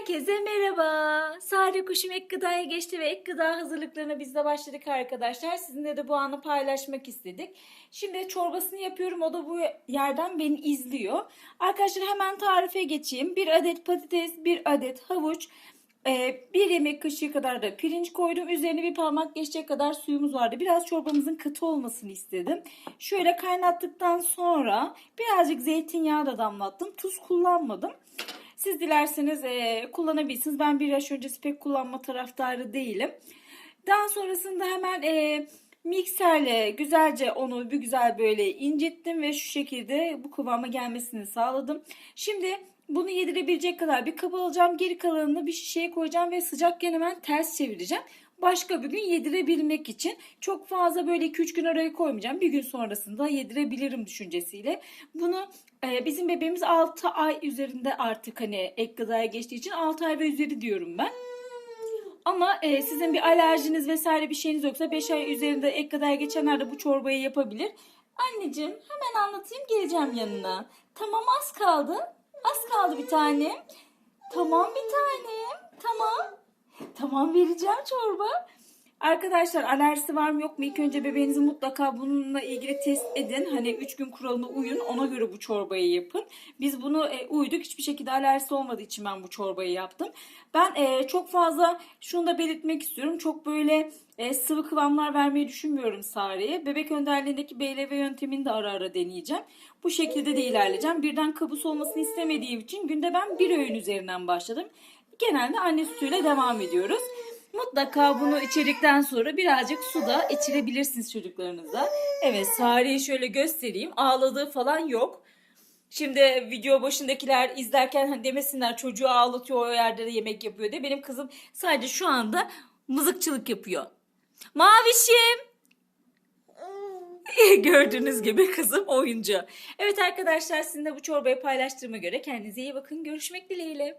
Herkese merhaba. Sare Kuşum ek gıdaya geçti ve ek gıda hazırlıklarına biz de başladık arkadaşlar. Sizinle de bu anı paylaşmak istedik. Şimdi çorbasını yapıyorum. O da bu yerden beni izliyor. Arkadaşlar hemen tarife geçeyim. Bir adet patates, bir adet havuç, e, bir yemek kaşığı kadar da pirinç koydum. Üzerine bir parmak geçecek kadar suyumuz vardı. Biraz çorbamızın katı olmasını istedim. Şöyle kaynattıktan sonra birazcık zeytinyağı da damlattım. Tuz kullanmadım. Siz dilerseniz e, kullanabilirsiniz. Ben bir yaş öncesi pek kullanma taraftarı değilim. Daha sonrasında hemen e, mikserle güzelce onu bir güzel böyle incittim ve şu şekilde bu kıvama gelmesini sağladım. Şimdi bunu yedirebilecek kadar bir kaba alacağım. Geri kalanını bir şişeye koyacağım ve sıcakken hemen ters çevireceğim. Başka bir gün yedirebilmek için çok fazla böyle 2-3 gün araya koymayacağım. Bir gün sonrasında yedirebilirim düşüncesiyle. Bunu e, bizim bebeğimiz 6 ay üzerinde artık hani ek gıdaya geçtiği için 6 ay ve üzeri diyorum ben. Ama e, sizin bir alerjiniz vesaire bir şeyiniz yoksa 5 ay üzerinde ek gıdaya geçenler de bu çorbayı yapabilir. Anneciğim hemen anlatayım geleceğim yanına. Tamam az kaldı. Az kaldı bir tane. Tamam bir tanem. Tamam vereceğim çorba. Arkadaşlar alerjisi var mı yok mu? İlk önce bebeğinizi mutlaka bununla ilgili test edin. Hani 3 gün kuralına uyun. Ona göre bu çorbayı yapın. Biz bunu e, uyduk. Hiçbir şekilde alerjisi olmadığı için ben bu çorbayı yaptım. Ben e, çok fazla şunu da belirtmek istiyorum. Çok böyle e, sıvı kıvamlar vermeyi düşünmüyorum Sare'ye. Bebek önderliğindeki BLV yöntemini de ara ara deneyeceğim. Bu şekilde de ilerleyeceğim. Birden kabus olmasını istemediğim için günde ben bir öğün üzerinden başladım. Genelde anne sütüyle devam ediyoruz. Mutlaka bunu içerdikten sonra birazcık su da içirebilirsiniz çocuklarınıza. Evet Sare'yi şöyle göstereyim. Ağladığı falan yok. Şimdi video başındakiler izlerken demesinler çocuğu ağlatıyor o yerde de yemek yapıyor diye. Benim kızım sadece şu anda mızıkçılık yapıyor. Mavişim. Gördüğünüz gibi kızım oyuncu. Evet arkadaşlar sizinle bu çorbayı paylaştığıma göre kendinize iyi bakın. Görüşmek dileğiyle.